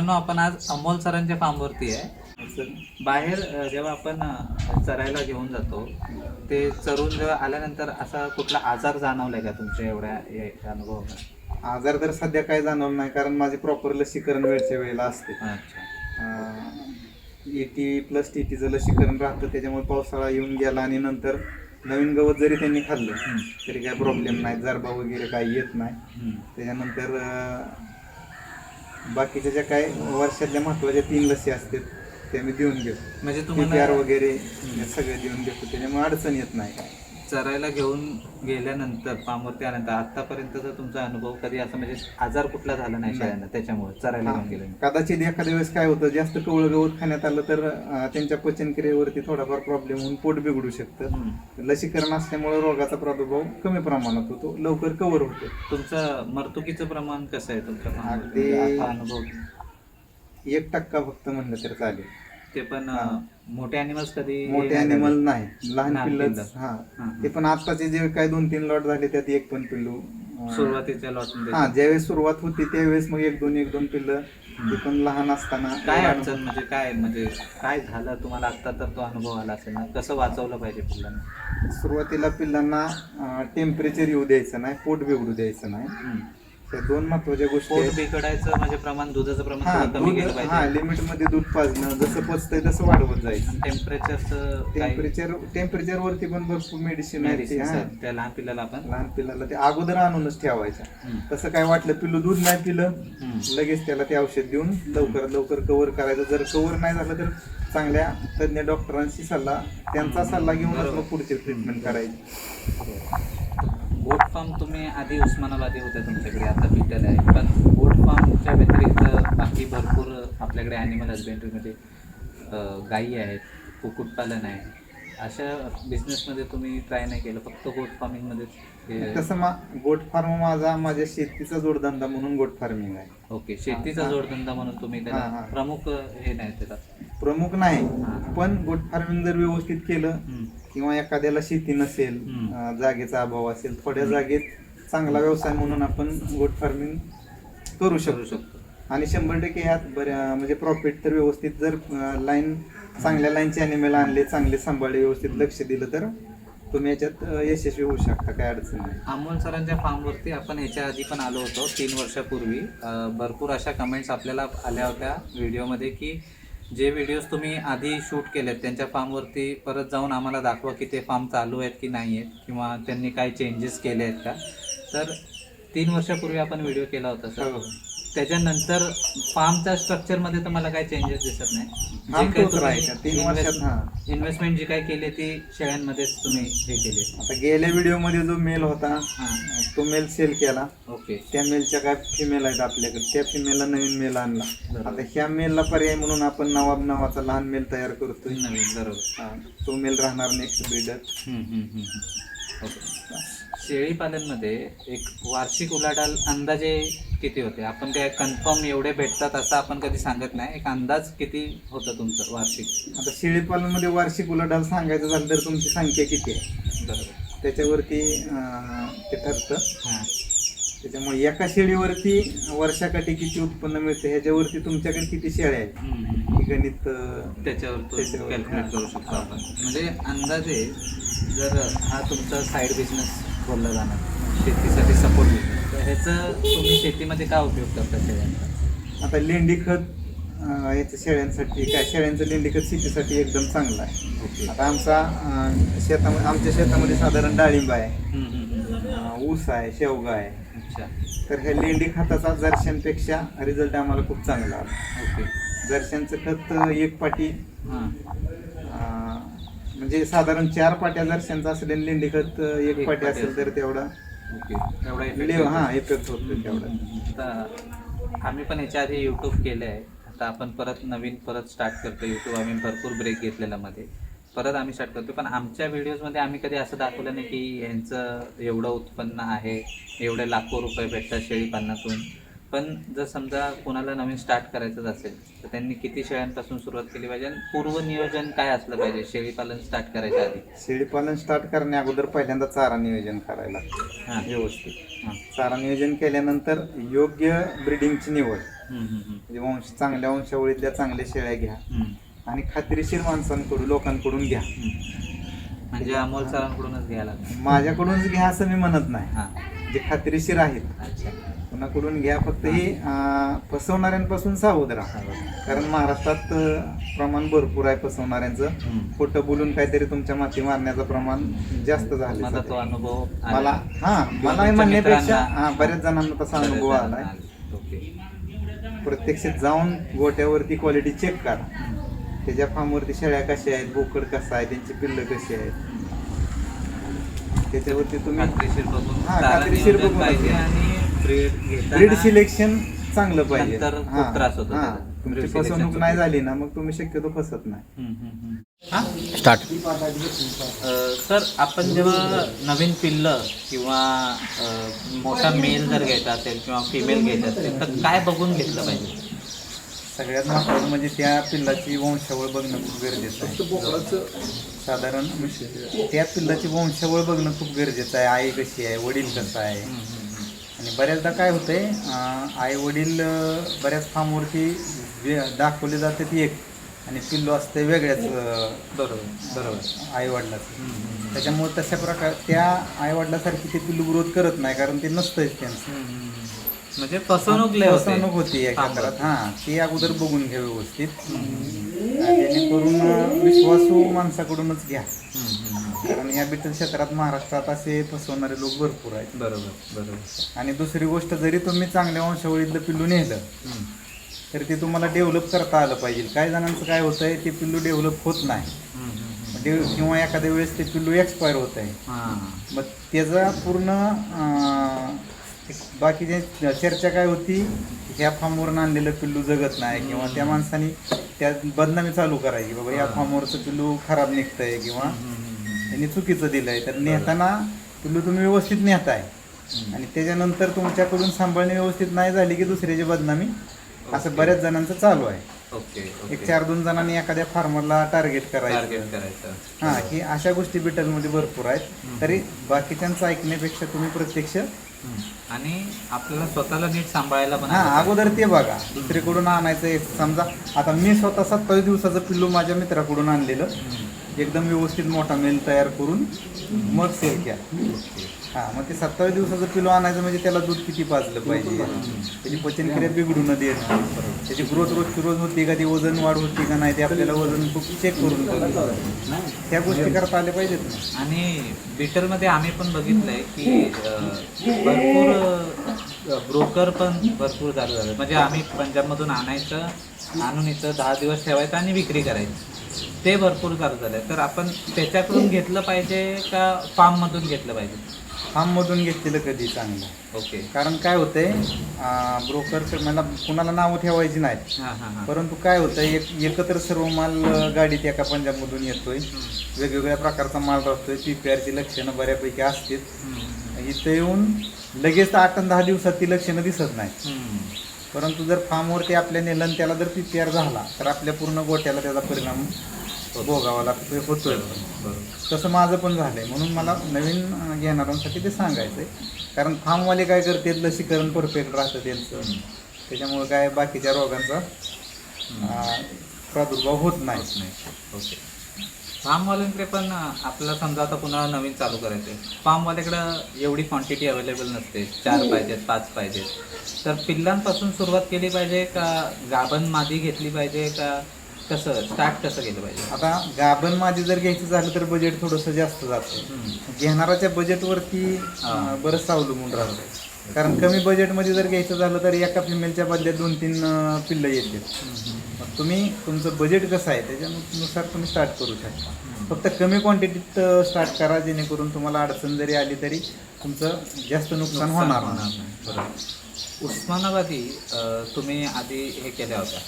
मित्रांनो आपण आज अमोल सरांच्या फार्मवरती आहे. बाहेर जेव्हा आपण चरायला घेऊन जातो ते चरून जेव्हा आल्यानंतर असा कुठला आजार जाणवलाय का तुमच्या एवढ्या अनुभवामध्ये आजार तर सध्या काय जाणवलं नाही कारण माझे प्रॉपर लसीकरण वेळच्या वेळेला असते. अच्छा. एटी प्लस टी टीचं लसीकरण राहतं त्याच्यामुळे पावसाळा येऊन गेला आणि नंतर नवीन गवत जरी त्यांनी खाल्लं. तरी काय प्रॉब्लेम नाही जरबा वगैरे काही येत नाही. त्याच्यानंतर बाकीच्या ज्या काय वर्षातल्या महत्त्वाच्या तीन लसी असतात त्या मी देऊन घेतो म्हणजे पी तुम्हाला वगैरे सगळे देऊन घेतो त्याच्यामुळे अडचण येत नाही. काय चरायला घेऊन गेल्यानंतर आल्यानंतर आतापर्यंतचा तुमचा अनुभव कधी असं म्हणजे आजार कुठला झाला नाही. शाळेनं त्याच्यामुळे चरायला घेऊन. गेल्यानंतर कदाचित एखाद्या वेळेस काय होतं जास्त कवळं गवत खाण्यात आलं तर अं, त्यांच्या पचनक्रियेवरती थोडाफार प्रॉब्लेम होऊन पोट बिघडू शकतं. लसीकरण असल्यामुळे रोगाचा प्रादुर्भाव कमी प्रमाणात होतो लवकर कव्हर होतो तुमचं मर्तुकीचं प्रमाण कसं आहे तुमच्या अगदी- फार्मवरती? आता अनुभव एक टक्का फक्त म्हणलं तर चालेल ते पण. अं, मोठे अॅनिमल्स कधी मोठे नाही अॅनिमल? नाही. लहान लहान पिल्लच. पिल्लं. हा. हा. ते पण आताचे जे काय दोन तीन लॉट झाले त्यात एक पण पिल्लू. अं, सुरुवातीच्या लॉटमध्ये हा ज्यावेळेस सुरुवात होती त्यावेळेस मग एक दोन एक दोन पिल्लं. ते पण लहान असताना काय अडचण म्हणजे काय म्हणजे काय झालं? तुम्हाला आता तर तो अनुभव आला असेल ना? कसं वाचवलं पाहिजे पिल्लांना? सुरुवातीला पिल्लांना टेम्परेचर येऊ द्यायचं नाही पोट बिघडू द्यायचं नाही. हम्म. त्या दोन महत्त्वाच्या गोष्टी पोट आहेत बिघडायचं म्हणजे प्रमाण दुधाचं प्रमाण हा थोडं कमी दूध गेलं हा पाहिजे लिमिटमध्ये दूध पाजणं जसं पचतंय तसं वाढवत जायचं टेम्परेचरचं टेम्परेचर टेम्परेचर वरती पण भरपूर मेडिसिन आहे हा. त्या लहान पिल्लाला आपण लहान पिल्लाला ते अगोदर आणूनच ठेवायचं हम्म. तसं काय वाटलं पिल्लू दूध नाही पिलं हम्म. लगेच त्याला ते औषध देऊन लवकरात लवकर कव्हर करायचं जर कव्हर नाही झालं तर चांगल्या तज्ज्ञ डॉक्टरांशी सल्ला त्यांचा सल्ला घेऊनच. मग पुढची ट्रीटमेंट करायची गोट फार्म तुम्ही आधी उस्मानाबादी होते तुमच्याकडे आता बिटल आहे पण गोट फार्मच्या व्यतिरिक्त बाकी भरपूर आपल्याकडे ॲनिमल हजबेंड्रीमध्ये गायी आहेत कुक्कुटपालन आहे अशा बिझनेसमध्ये तुम्ही ट्राय नाही केलं फक्त गोट फार्मिंगमध्ये तसं मा गोट फार्म माझा माझ्या शेतीचा जोडधंदा म्हणून गोट फार्मिंग आहे ओके शेतीचा. जोडधंदा म्हणून तुम्ही त्याला. प्रमुख हे नाही त्याला प्रमुख नाही. पण गोट फार्मिंग जर व्यवस्थित केलं. किंवा एखाद्याला शेती नसेल. अं, जागेचा अभाव असेल थोड्या जागेत चांगला व्यवसाय म्हणून आपण गोट फार्मिंग करू करू शकतो. शकतो आणि शंभर टक्के ह्यात बऱ्या म्हणजे प्रॉफिट तर व्यवस्थित जर लाईन चांगल्या लाईनचे अॅनिमल आणले चांगले सांभाळले व्यवस्थित लक्ष दिलं तर तुम्ही याच्यात अं, यशस्वी होऊ शकता काय अडचण नाही. अमोल सरांच्या फार्मवरती आपण ह्याच्या आधी पण आलो होतो तीन वर्षापूर्वी. अं, भरपूर अशा कमेंट्स आपल्याला आल्या होत्या व्हिडिओमध्ये की जे व्हिडिओज तुम्ही आधी शूट केलेत त्यांच्या फार्मवरती परत जाऊन आम्हाला दाखवा की ते फार्म चालू आहेत की नाही आहेत किंवा त्यांनी काय चेंजेस केले आहेत का तर तीन वर्षापूर्वी आपण व्हिडिओ केला होता सर हो. त्याच्यानंतर फार्मच्या स्ट्रक्चरमध्ये तर मला काही चेंजेस दिसत नाही. हा. इन्व्हेस्टमेंट जी काही केली ती शेळ्यांमध्येच तुम्ही हे केले. आता गेल्या व्हिडिओमध्ये जो मेल होता हां. तो मेल सेल केला. ओके. त्या मेलच्या काय फिमेल आहेत आपल्याकडे? त्या फिमेलला नवीन मेल आणला. आता ह्या मेलला पर्याय म्हणून आपण नवाब नावाचा लहान मेल तयार करतोय. नवीन बरोबर. तो मेल राहणार नेक्स्ट ब्रीडर. ओके. शेळी पालनमध्ये एक वार्षिक उलाढाल अंदाजे किती होते? आपण काय कन्फर्म एवढे भेटतात असं आपण कधी सांगत नाही. एक अंदाज किती होतं तुमचं वार्षिक? आता शेळीपालनमध्ये वार्षिक उलाढाल सांगायचं झालं तर तुमची संख्या किती आहे? बरोबर. त्याच्यावरती अं, ते ठरतं. हां. त्याच्यामुळे एका शेळीवरती वर्षाकाठी किती उत्पन्न मिळतं ह्याच्यावरती तुमच्याकडे किती शेळ्या आहेत? हम्म. हे गणित अं, त्याच्यावर तो त्याच्यावर, कॅल्क्युलेट हां. करू शकतो आपण. म्हणजे अंदाजे जर हा तुमचा साईड बिझनेस बोलला जाणार. शेतीसाठी सपोर्ट बिझनेस तर ह्याचं तुम्ही शेतीमध्ये काय उपयोग करता शेळ्यांचा? आता लेंडी खत अं, याच्या शेळ्यांसाठी काय शेळ्यांचं लेंडी खत शेतीसाठी एकदम चांगलं आहे. ओके. आता आमचा अं, शेतामध्ये आमच्या शेतामध्ये साधारण डाळिंब आहे. हम्म, हम्म, हम्म. अं, ऊस आहे शेवगा आहे. अच्छा. तर ह्या लेंडी खताचा जर्शांपेक्षा रिझल्ट आम्हाला खूप चांगला आला. ओके. जर्शांचं खत एक पाटी हां. म्हणजे साधारण चार पाट्या जर्शांचा असेल आणि लेंडी खत एक एक पाटी पाटी असेल. तर असेल. तेवढा ओके. एवढा effect लेव होतो. हा इफेक्ट होतो तेवढा. आता आम्ही पण याच्या आधी यूट्यूब केलं आहे. आता आपण परत नवीन परत स्टार्ट करतो यूट्यूब आम्ही भरपूर ब्रेक घेतलेला मध्ये. परत आम्ही स्टार्ट करतो पण आमच्या व्हिडिओजमध्ये आम्ही कधी असं दाखवलं नाही की यांचं एवढं उत्पन्न आहे एवढे लाखो रुपये भेटतात शेळी पालनातून. पण जर समजा कोणाला नवीन स्टार्ट करायचं असेल तर त्यांनी किती शेळ्यांपासून सुरुवात केली पाहिजे आणि पूर्व नियोजन काय असलं पाहिजे? शेळी पालन स्टार्ट करायच्या आधी. शेळीपालन स्टार्ट करण्या अगोदर पहिल्यांदा चारा नियोजन करायला लागतं हां. व्यवस्थित. हां. चारा नियोजन केल्यानंतर योग्य ब्रिडिंगची निवड. म्हणजे वंश चांगल्या वंशावळीतल्या चांगल्या शेळ्या घ्या आणि खात्रीशीर माणसांकडून लोकांकडून घ्या. म्हणजे अमोल सरांकडूनच घ्यायला माझ्याकडूनच घ्या असं मी म्हणत नाही. हां. जे खात्रीशीर आहेत. अच्छा. कुणाकडून घ्या फक्त ही फसवणाऱ्यांपासून सावध राहा कारण महाराष्ट्रात प्रमाण भरपूर आहे फसवणाऱ्यांचं. खोटं बोलून काहीतरी तुमच्या माती मारण्याचं प्रमाण जास्त झालं माझा तो. अनुभव. मला हा मला म्हणण्यापेक्षा हा बऱ्याच जणांना तसा अनुभव आलाय ओके प्रत्यक्षात जाऊन गोट्यावरती क्वालिटी चेक करा त्याच्या फार्मवरती शेळ्या कशा आहेत बोकड कसा आहे त्यांची पिल्लं कशी आहेत त्याच्यावरती तुम्ही खात्रीशीर बघून हा. आणि ब्रीड ब्रीड सिलेक्शन चांगलं पाहिजे नंतर खूप हा, त्रास होतो हा. तुमची Breed selection फसवणूक नाही. झाली ना मग तुम्ही शक्यतो फसत नाही. हा? स्टार्ट अ, सर आपण जेव्हा नवीन पिल्लं किंवा अ, मोठा मेल जर घ्यायचा असेल किंवा फिमेल घ्यायचा असेल तर काय बघून घेतलं पाहिजे सगळ्यात महत्वाचं म्हणजे त्या पिल्लाची वंशावळ बघणं खूप गरजेचं आहे साधारण त्या पिल्लाची वंशावळ बघणं खूप गरजेचं आहे आई कशी आहे वडील कसं आहे. आणि बऱ्याचदा काय होतंय आई वडील बऱ्याच फार्मवरती जे दाखवले जाते ती एक आणि पिल्लू असते वेगळ्याच बरोबर बरोबर. आई वडिलाचं हम्म, हम्म, त्याच्यामुळे तशा प्रकार त्या आई वडिलासारखी ते पिल्लू ग्रोथ करत नाही कारण ते नसतंच त्यांचं. म्हणजे फसवणूक लय होते. फसवणूक होती या. क्षेत्रात हा ती अगोदर बघून घ्या व्यवस्थित जेणेकरून विश्वासू माणसाकडूनच घ्या हम्म, हम्म, हम्म. कारण या बिटल क्षेत्रात महाराष्ट्रात असे फसवणारे लोक भरपूर आहेत बरोबर बरोबर आणि दुसरी गोष्ट जरी तुम्ही चांगल्या वंशावळीतलं पिल्लू नेलं हम्म, तर ते तुम्हाला डेव्हलप करता आलं पाहिजे काही जणांचं काय होतंय ते पिल्लू डेव्हलप होत नाही हम्म, हम्म, हम्म. डेव- किंवा एखाद्या वेळेस ते पिल्लू एक्सपायर होत आहे हां. मग त्याचा पूर्ण अं, एक बाकीचे चर्चा काय होती ह्या फार्मवरून आणलेलं पिल्लू जगत नाही किंवा त्या माणसाने त्या बदनामी चालू करायची. बाबा या फार्मवरचं पिल्लू खराब निघतंय किंवा. त्यांनी चुकीचं दिलंय. तर नेताना पिल्लू तुम्ही व्यवस्थित नेताय. आणि त्याच्यानंतर तुमच्याकडून सांभाळणी व्यवस्थित नाही झाली की दुसऱ्याची बदनामी असं बऱ्याच जणांचं चालू आहे. ओके एक चार दोन जणांनी एखाद्या फार्मरला टार्गेट करायचं. हा की अशा गोष्टी बिटलमध्ये भरपूर आहेत. तरी बाकीच्यांचं ऐकण्यापेक्षा तुम्ही प्रत्यक्ष. आणि आपल्याला स्वतःला नीट सांभाळायला पण हा. अगोदर ते बघा दुसरीकडून आणायचं एक समजा आता मी स्वतः सत्तावीस दिवसाचं पिल्लू माझ्या मित्राकडून आणलेलं. एकदम व्यवस्थित मोठा मेल तयार करून मग सेल केला हा मग ते सत्तावीस दिवसाचं पिलो आणायचं म्हणजे त्याला दूध किती पाजलं पाहिजे? त्याची पचनक्रिया बिघडू न देत. त्याची ग्रोथ रोजची रोज होती का ती वजन वाढ होती का नाही ते आपल्याला वजन खूप चेक करून त्या गोष्टी करता आल्या पाहिजेत ना. आणि बिटरमध्ये आम्ही पण बघितलंय की भरपूर ब्रोकर पण भरपूर चालू झालं. म्हणजे आम्ही पंजाबमधून आणायचं आणून इथं दहा दिवस ठेवायचं आणि विक्री करायची. ते भरपूर झालंय तर आपण त्याच्याकडून घेतलं पाहिजे का फार्ममधून घेतलं पाहिजे? फार्ममधून घेतलेलं कधी चांगलं. ओके. कारण काय होतंय ब्रोकर मला कुणाला नावं ठेवायची नाहीत. हां हां हां. परंतु काय होतंय एक एकत्र सर्व माल अं, गाडीत एका पंजाबमधून येतोय. वेगवेगळ्या प्रकारचा माल राहतोय पी पी आरची लक्षणं बऱ्यापैकी असतील. हम्म. इथं येऊन लगेच आठ आणि दहा दिवसात ती लक्षणं दिसत नाही हम्म. परंतु जर फार्मवरती आपल्या नेलं त्याला जर पी पी आर झाला तर आपल्या पूर्ण गोट्याला त्याचा परिणाम भोगावा लागतो होतोय. बरोबर तसं माझं पण झालंय. म्हणून मला नवीन घेणाऱ्यांसाठी ते सांगायचंय. कारण फार्मवाले काय करतात लसीकरण परफेक्ट राहतं त्यांचं. त्याच्यामुळे काय बाकीच्या रोगांचा प्रादुर्भाव होत नाही. ओके. फार्मवाल्यांकडे पण अं, आपल्याला समजा आता पुन्हा नवीन चालू करायचं आहे फार्मवाल्याकडं एवढी क्वांटिटी अवेलेबल नसते. चार पाहिजेत पाच पाहिजेत. तर पिल्लांपासून सुरुवात केली पाहिजे का गाभण मादी घेतली पाहिजे का कसं स्टार्ट कसं केलं पाहिजे? आता गाभण माझी जर घ्यायचं झालं तर बजेट थोडंसं जास्त जातं. घेणाऱ्याच्या बजेटवरती हा. बरंच अवलंबून राहतं. कारण कमी बजेटमध्ये जर घ्यायचं झालं तर एका फिमेलच्या बदल्यात दोन तीन पिल्लं येतील तुम्ही तुमचं बजेट कसं आहे त्याच्यानुसार तुम्ही स्टार्ट करू शकता. फक्त कमी क्वांटिटीत स्टार्ट करा जेणेकरून तुम्हाला अडचण जरी आली तरी तुमचं जास्त नुकसान होणार नाही. बरोबर. उस्मानाबादी तुम्ही आधी हे केल्या होत्या.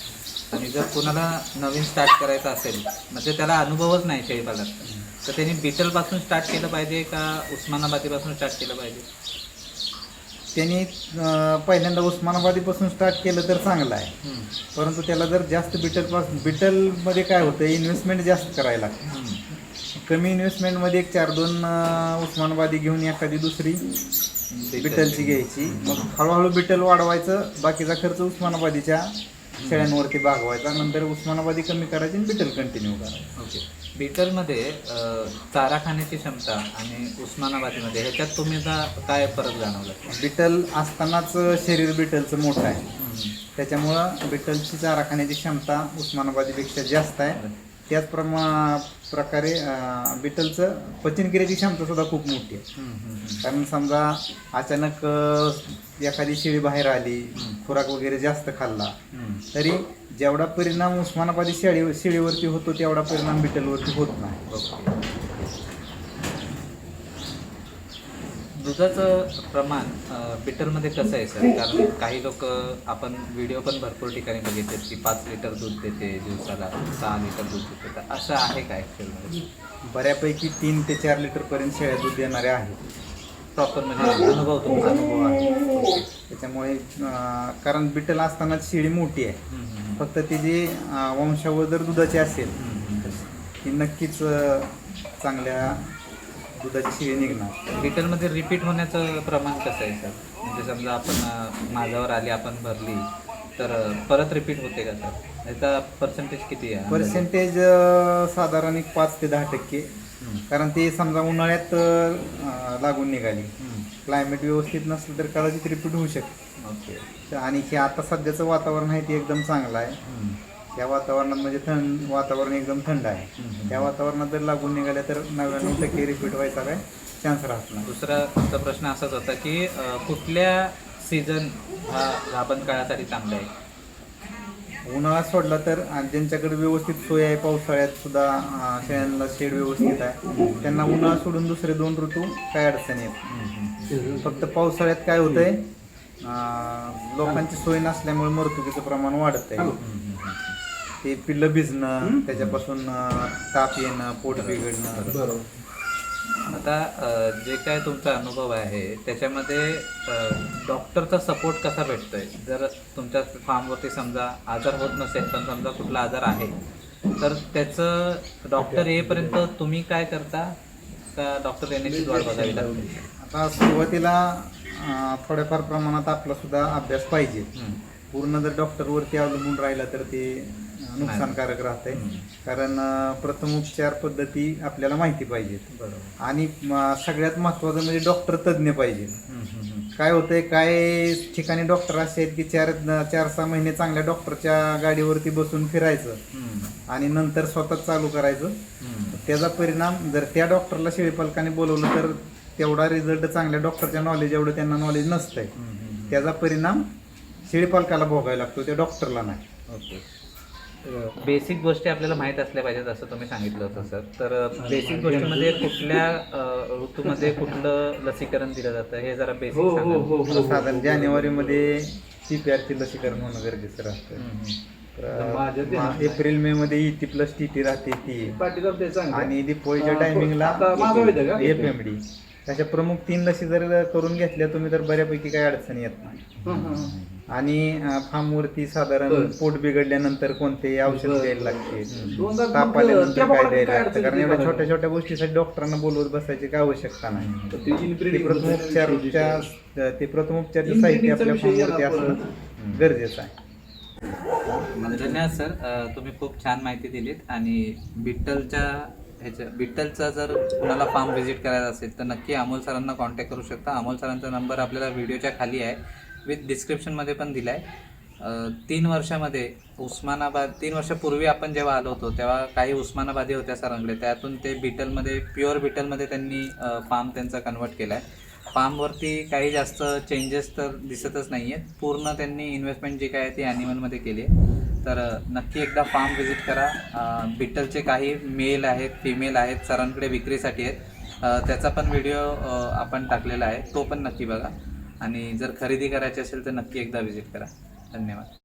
आणि जर कोणाला नवीन स्टार्ट करायचं असेल म्हणजे त्याला अनुभवच नाही शेळीपालनाचा तर त्यांनी बिटलपासून स्टार्ट केलं पाहिजे का उस्मानाबादीपासून स्टार्ट केलं पाहिजे? त्यांनी पहिल्यांदा उस्मानाबादीपासून स्टार्ट केलं तर चांगलं आहे. परंतु त्याला जर जास्त बिटलपासून बिटलमध्ये काय होतं इन्व्हेस्टमेंट जास्त करायला लागते. कमी इन्व्हेस्टमेंटमध्ये एक चार दोन उस्मानाबादी घेऊन एखादी दुसरी बिटलची घ्यायची मग हळूहळू बिटल वाढवायचं बाकीचा खर्च उस्मानाबादीच्या शेळ्यांवरती भागवायचा नंतर उस्मानाबादी कमी करायची आणि बिटल कंटिन्यू करायचं. ओके. बीटलमध्ये चारा खाण्याची क्षमता आणि उस्मानाबादीमध्ये ह्याच्यात तुम्ही काय फरक जाणवला? बिटल असतानाच शरीर बिटलचं मोठं आहे. त्याच्यामुळं बिटलची चारा खाण्याची क्षमता उस्मानाबादीपेक्षा जास्त आहे. त्याचप्रमा प्रकारे बिटलचं पचनक्रियेची क्षमता सुद्धा खूप मोठी आहे. कारण समजा अचानक एखादी शेळी बाहेर आली खुराक वगैरे जास्त खाल्ला. तरी जेवढा परिणाम उस्मानाबादी शेळी शेळीवरती होतो तेवढा परिणाम बिटलवरती होत नाही. दुधाचं प्रमाण बिटलमध्ये कसं आहे सर? कारण काही लोक आपण व्हिडिओ पण भरपूर ठिकाणी बघितले की पाच लिटर दूध देते दिवसाला सहा लिटर दूध देते. तर असं आहे का ॲक्च्युअलमध्ये बऱ्यापैकी तीन ते चार लिटरपर्यंत शेळ्या दूध देणाऱ्या आहेत. प्रॉपर म्हणजे अनुभव तुमचा अनुभव आहे. त्याच्यामुळे अं, कारण बिटल असतानाच शेळी मोठी आहे. हम्म, हम्म, फक्त ती जी अं, वंशावळ जर दुधाची असेल हम्म, हम्म. ती नक्कीच अं, चांगल्या दुधाची शेळी निघणार. रिटर्नमध्ये रिपीट होण्याचं प्रमाण कसं आहे सर म्हणजे समजा आपण अं, माझ्यावर आली आपण भरली तर अं, परत रिपीट होते का सर याचा पर्सेंटेज किती आहे? पर्सेंटेज साधारण एक पाच ते दहा टक्के. कारण ते समजा उन्हाळ्यात अं, लागून निघाली. क्लायमेट व्यवस्थित नसलं तर कदाचित रिपीट होऊ शकते. ओके. तर आणि हे आता सध्याचं वातावरण आहे ते एकदम चांगलं आहे. हम्म, या वातावरणात म्हणजे थंड वातावरण एकदम थंड आहे. त्या वातावरणात जर लागून निघाल्या तर नव्याण्णव टक्के रिपीट व्हायचा काय चान्स राहत नाही. दुसरा तुमचा प्रश्न असाच होता की अं, कुठल्या सीझन हा गाभण काळासाठी चांगला आहे? उन्हाळा सोडला तर ज्यांच्याकडे व्यवस्थित सोय आहे पावसाळ्यात सुद्धा शेळ्यांना शेड व्यवस्थित आहे त्यांना उन्हाळा सोडून दुसरे दोन ऋतू काय अडचण येत फक्त पावसाळ्यात काय होतंय लोकांची सोय नसल्यामुळे मरतुकीचं प्रमाण वाढत आहे. ते पिल्लं भिजणं त्याच्यापासून ताप येणं पोट बिघडणं. आता जे काय तुमचा अनुभव आहे त्याच्यामध्ये डॉक्टरचा सपोर्ट कसा भेटतोय? जर तुमच्या फार्मवरती समजा आजार होत नसेल पण समजा कुठला आजार आहे तर त्याचं डॉक्टर येईपर्यंत तुम्ही काय करता? का डॉक्टर येण्याची वाट बघावी लागते आता सुरुवातीला थोड्याफार प्रमाणात आपला सुद्धा अभ्यास पाहिजे. पूर्ण जर डॉक्टरवरती अवलंबून राहिला तर ते नुकसानकारक राहत. कारण अं, प्रथमोपचार पद्धती आपल्याला माहिती पाहिजेत. बरोबर. आणि सगळ्यात महत्त्वाचं म्हणजे डॉक्टर तज्ज्ञ पाहिजे हम्म. काय होतंय काय ठिकाणी डॉक्टर असे आहेत की चार चार सहा महिने चांगल्या डॉक्टरच्या गाडीवरती बसून फिरायचं आणि नंतर स्वतःच चालू करायचं. त्याचा परिणाम जर त्या डॉक्टरला शेळीपालकाने बोलवलं तर तेवढा रिझल्ट चांगल्या डॉक्टरच्या नॉलेज एवढं त्यांना नॉलेज नसतंय. त्याचा परिणाम शेळीपालकाला भोगायला लागतो त्या डॉक्टरला नाही. बेसिक गोष्टी आपल्याला माहीत असल्या पाहिजेत असं तुम्ही सांगितलं होतं सर तर बेसिक गोष्टीमध्ये कुठल्या ऋतूमध्ये कुठलं लसीकरण दिलं जातं हे जरा बेसिक सांगा साधारण जानेवारीमध्ये सी पी आरची लसीकरण होणं गरजेचं राहतं एप्रिल मे मध्ये E T plus T T राहते ती आणि दिपोळीच्या टायमिंगला एफ एम डी अशा प्रमुख तीन लसी जर करून घेतल्या तुम्ही तर बऱ्यापैकी काही अडचण येत नाही. आणि फार्मवरती साधारण पोट बिघडल्यानंतर कोणते औषध द्यायला लागते ताप आल्यानंतर काय द्यायला लागतं? कारण एवढ्या छोट्या छोट्या गोष्टीसाठी डॉक्टरांना बोलवत बसायची काय आवश्यकता नाही. ते प्रथमोपचार ते प्रथमोपचारचं साहित्य आपल्या फार्मवरती असणं गरजेचं आहे. धन्यवाद सर. तुम्ही खूप छान माहिती दिलीत आणि बिट्टलच्या ह्याच्या बिट्टलचा जर कुणाला फार्म व्हिजिट करायचा असेल तर नक्की अमोल सरांना कॉन्टॅक्ट करू शकता. अमोल सरांचा नंबर आपल्याला व्हिडिओच्या खाली आहे. विथ डिस्क्रिप्शनमध्ये पण दिला आहे तीन वर्षामध्ये उस्मानाबाद तीन वर्षापूर्वी आपण जेव्हा आलो होतो तेव्हा काही उस्मानाबादी होत्या सरंगले त्यातून ते बिटलमध्ये प्युअर बिटलमध्ये त्यांनी फार्म त्यांचा कन्वर्ट केला आहे फार्मवरती काही जास्त चेंजेस तर दिसतच नाही आहेत पूर्ण त्यांनी इन्व्हेस्टमेंट जी काय आहे ती ॲनिमलमध्ये केली आहे. तर नक्की एकदा फार्म व्हिजिट करा. बिटलचे काही मेल आहेत फिमेल आहेत सरांकडे विक्रीसाठी आहेत. त्याचा पण व्हिडिओ आपण टाकलेला आहे. तो पण नक्की बघा. आणि जर खरेदी करायची असेल तर नक्की एकदा व्हिजिट करा. धन्यवाद.